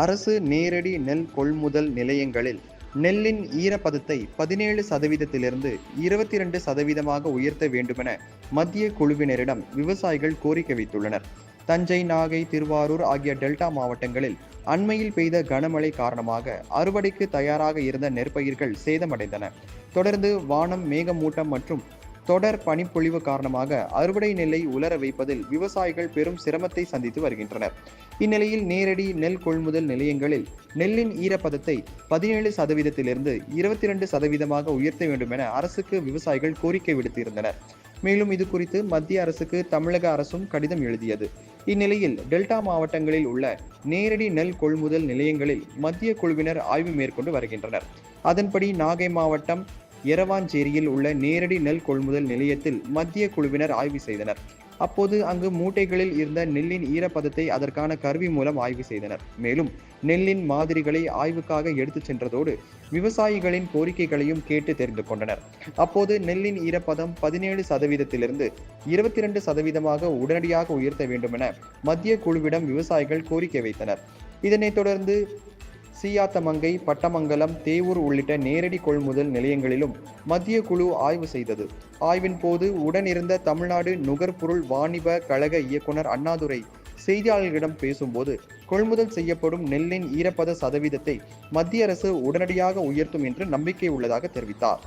அரசு நேரடி நெல் கொள்முதல் நிலையங்களில் நெல்லின் ஈரப்பதத்தை பதினேழு சதவீதத்திலிருந்து இருபத்தி இரண்டு சதவீதமாக உயர்த்த வேண்டுமென மத்திய குழுவினரிடம் விவசாயிகள் கோரிக்கை வைத்துள்ளனர். தஞ்சை நாகை திருவாரூர் ஆகிய டெல்டா மாவட்டங்களில் அண்மையில் பெய்த கனமழை காரணமாக அறுவடைக்கு தயாராக இருந்த நெற்பயிர்கள் சேதமடைந்தன. தொடர்ந்து வானம் மேகமூட்டம் மற்றும் தொடர் பனிப்பொழிவு காரணமாக அறுவடை நெல்லை உலர வைப்பதில் விவசாயிகள் பெரும் சிரமத்தை சந்தித்து வருகின்றனர். இந்நிலையில் நேரடி நெல் கொள்முதல் நிலையங்களில் நெல்லின் ஈரப்பதத்தை பதினேழு சதவீதத்திலிருந்து இருபத்தி இரண்டு சதவீதமாக உயர்த்த வேண்டும் என அரசுக்கு விவசாயிகள் கோரிக்கை விடுத்திருந்தனர். மேலும் இது குறித்து மத்திய அரசுக்கு தமிழக அரசும் கடிதம் எழுதியது. இந்நிலையில் டெல்டா மாவட்டங்களில் உள்ள நேரடி நெல் கொள்முதல் நிலையங்களில் மத்திய குழுவினர் ஆய்வு மேற்கொண்டு வருகின்றனர். அதன்படி நாகை மாவட்டம் எரவாஞ்சேரியில் உள்ள நேரடி நெல் கொள்முதல் நிலையத்தில் மத்திய குழுவினர் ஆய்வு செய்தனர். அப்போது அங்கு மூட்டைகளில் இருந்த நெல்லின் ஈரப்பதத்தை அதற்கான கருவி மூலம் ஆய்வு செய்தனர். மேலும் நெல்லின் மாதிரிகளை ஆய்வுக்காக எடுத்துச் சென்றதோடு விவசாயிகளின் கோரிக்கைகளையும் கேட்டு தெரிந்து கொண்டனர். அப்போது நெல்லின் ஈரப்பதம் பதினேழு சதவீதத்திலிருந்து இருபத்தி இரண்டு சதவீதமாக உடனடியாக உயர்த்த வேண்டும் என மத்திய குழுவிடம் விவசாயிகள் கோரிக்கை வைத்தனர். இதனைத் தொடர்ந்து சீயாத்தமங்கை பட்டமங்கலம் தேவூர் உள்ளிட்ட நேரடி கொள்முதல் நிலையங்களிலும் மத்திய குழு ஆய்வு செய்தது. ஆய்வின் போது உடனிருந்த தமிழ்நாடு நுகர்பொருள் வாணிப கழக இயக்குனர் அண்ணாதுரை செய்தியாளர்களிடம் பேசும்போது கொள்முதல் செய்யப்படும் நெல்லின் ஈரப்பத சதவீதத்தை மத்திய அரசு உடனடியாக உயர்த்தும் என்று நம்பிக்கை உள்ளதாக தெரிவித்தார்.